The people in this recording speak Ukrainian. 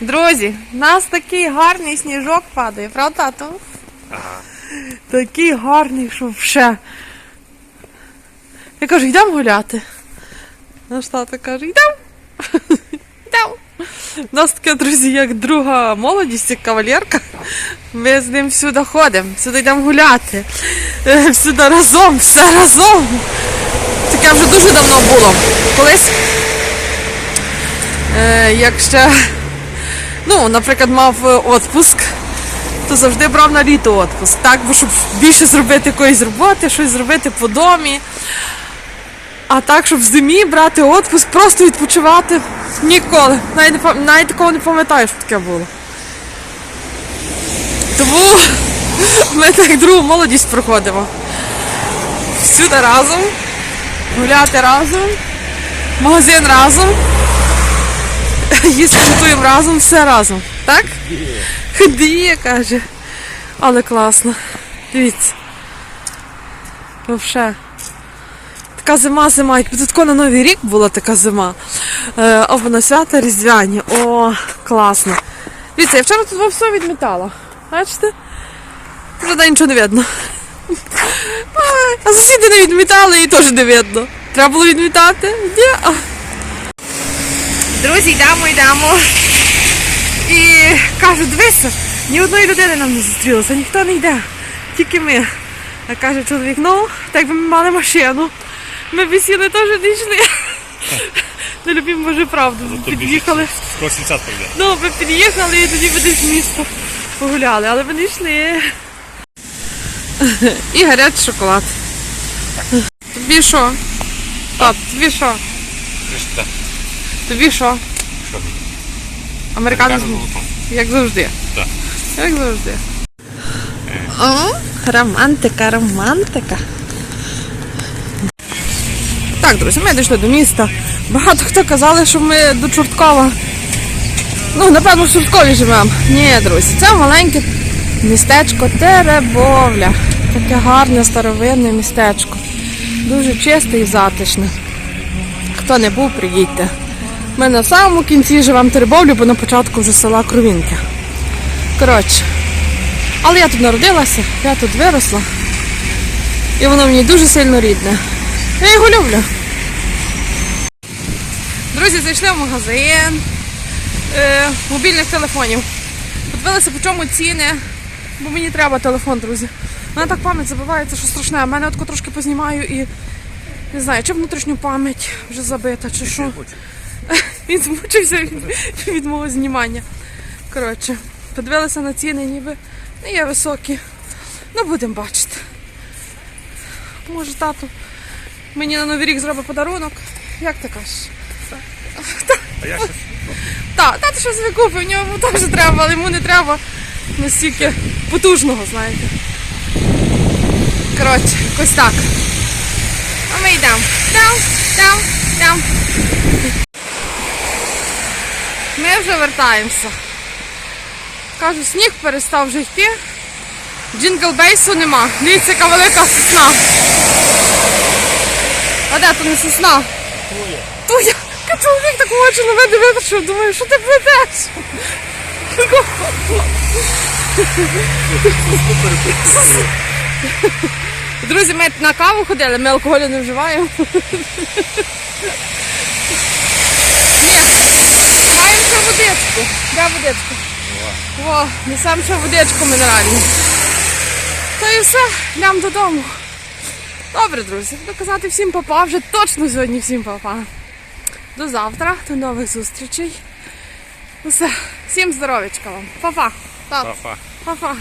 Друзі, у нас такий гарний сніжок падає, правда, тату? Ага. Такий гарний, що вже. Я кажу, йдемо гуляти. Наш тато каже, йдемо. Йдемо. У нас таке, друзі, як друга молодість, як кавалерка. Ми з ним всюди ходимо, всюди йдемо гуляти. Е, Всюди разом, все разом. Таке вже дуже давно було. Колись, е, як ще, ну, наприклад, мав е, отпуск, то завжди брав на літо отпуск, так? Бо щоб більше зробити якоїсь роботи, щось зробити по домі. А так, щоб в зимі брати отпуск, просто відпочивати ніколи. Навіть, навіть такого не пам'ятаю, що таке було. Тому ми так другу молодість проходимо. Всюди разом, гуляти разом, магазин разом, їсти готуємо разом, все разом. Так? Діє, каже. Але класно. Дивіться. Вообще. Така зима, зима. Якби тут на Новий рік була така зима. Е, або на свята Різдвяні. О, класно. Дивіться, я вчора тут все відмітала. Бачите? Вже нічого не видно. А сусіди не відмітали і теж не видно. Треба було відмітати? Ні. Друзі, йдемо, йдемо. І кажу, дивися, ні одної людини нам не зустрілося, ніхто не йде, тільки ми. А каже чоловік, ну, так би ми мали машину. Ми б сіли теж не йшли. Не любимо Боже правду. Під'їхали. Скоро 70 прийде. Ну, ми під'їхали і тоді би десь місто погуляли, але ми не йшли. І гарячий шоколад. Тобі що? Тобі що? Тобі що? Що? Американець. золото. Як завжди. Так. Як завжди. О, романтика, романтика. Так, друзі, ми дійшли до міста. Багато хто казали, що ми до Чорткова. Ну, напевно, в Чорткові живемо. Ні, друзі, це маленьке містечко Теребовля. Таке гарне старовинне містечко. Дуже чисте і затишне. Хто не був, приїдьте. Ми на самому кінці живемо Теребовлю, бо на початку вже села Кровінки. Коротше. Але я тут народилася, я тут виросла. І воно мені дуже сильно рідне. Я його люблю. Друзі, зайшли в магазин е, мобільних телефонів. Подивилися, по чому ціни, бо мені треба телефон, друзі. У мене так пам'ять забивається, що страшне. У мене от трошки познімаю і не знаю, чи внутрішню пам'ять вже забита, чи що. Він змучився від, від мого знімання. Коротше, подивилися на ціни, ніби не є високі. Ну, будемо бачити. Може, тато мені на Новий рік зробить подарунок. Як ти кажеш? А я щось Так, тато щось викупив, в ньому теж треба, але йому не треба настільки потужного, знаєте. Коротше, якось так. А ми йдемо. Йдемо, йдемо, йдемо. Ми вже вертаємося. Кажу, сніг перестав вже йти. Джингл бейсу нема. Дивіться, яка велика сосна. А де то не сосна? Туя. Туя. Чоловік так очі на мене витрачив, думаю, що ти плетеш? Друзі, ми на каву ходили, ми алкоголю не вживаємо. Ні, маємо ще водичку. Де водичку? О, несемо ще водичку мінеральну. Та і все, йдемо додому. Добре, друзі, буду казати всім папа, вже точно сьогодні всім папа. До завтра, до нових зустрічей. Усе, всім здоров'ячка вам. Па-па. Папа. па-па.